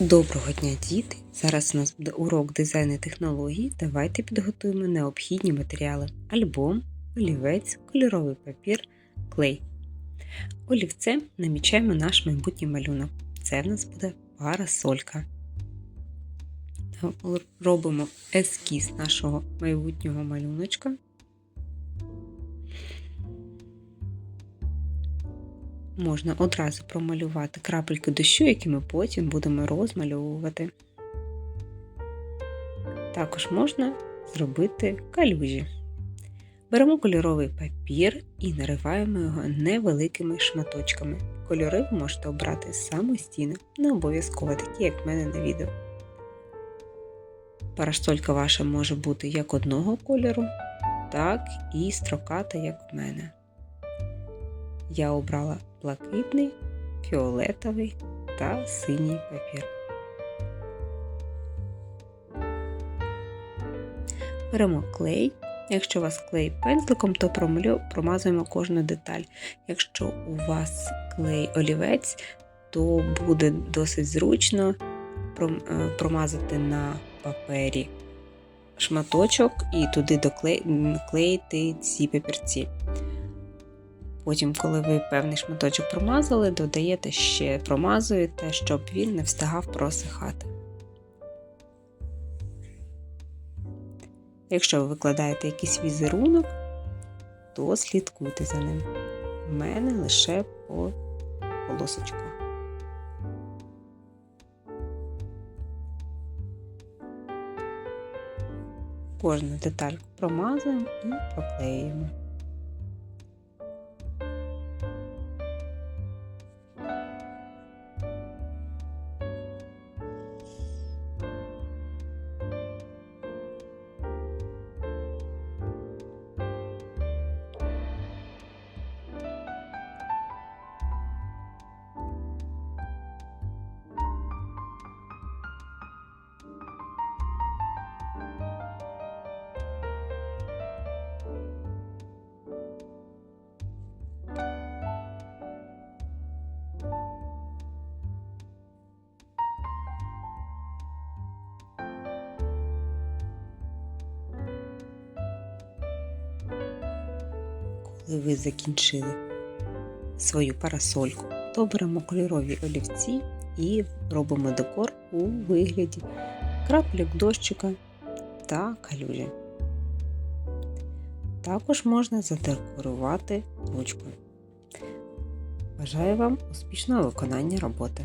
Доброго дня, діти! Зараз у нас буде урок дизайну і технологій. Давайте підготуємо необхідні матеріали: альбом, олівець, кольоровий папір, клей. Олівцем намічаємо наш майбутній малюнок. Це в нас буде парасолька. Робимо ескіз нашого майбутнього малюночка. Можна одразу промалювати крапельки дощу, які ми потім будемо розмальовувати. Також можна зробити калюжі. Беремо кольоровий папір і нариваємо його невеликими шматочками. Кольори ви можете обрати самостійно, не обов'язково такі, як в мене на відео. Парасолька ваша може бути як одного кольору, так і строката, як в мене. Я обрала блакитний, фіолетовий та синій папір. Беремо клей. Якщо у вас клей пензликом, то промазуємо кожну деталь. Якщо у вас клей олівець, то буде досить зручно е, промазати на папері шматочок і туди доклеїти ці папірці. Потім, коли ви певний шматочок промазали, додаєте ще промазуєте, щоб він не встигав просихати. Якщо ви викладаєте якийсь візерунок, то слідкуйте за ним. У мене лише по полосочку. Кожну детальку промазуємо і проклеюємо. Коли ви закінчили свою парасольку, то кольорові олівці і робимо декор у вигляді крапельок дощика та калюжі. Також можна задекорувати ручкою. Бажаю вам успішного виконання роботи!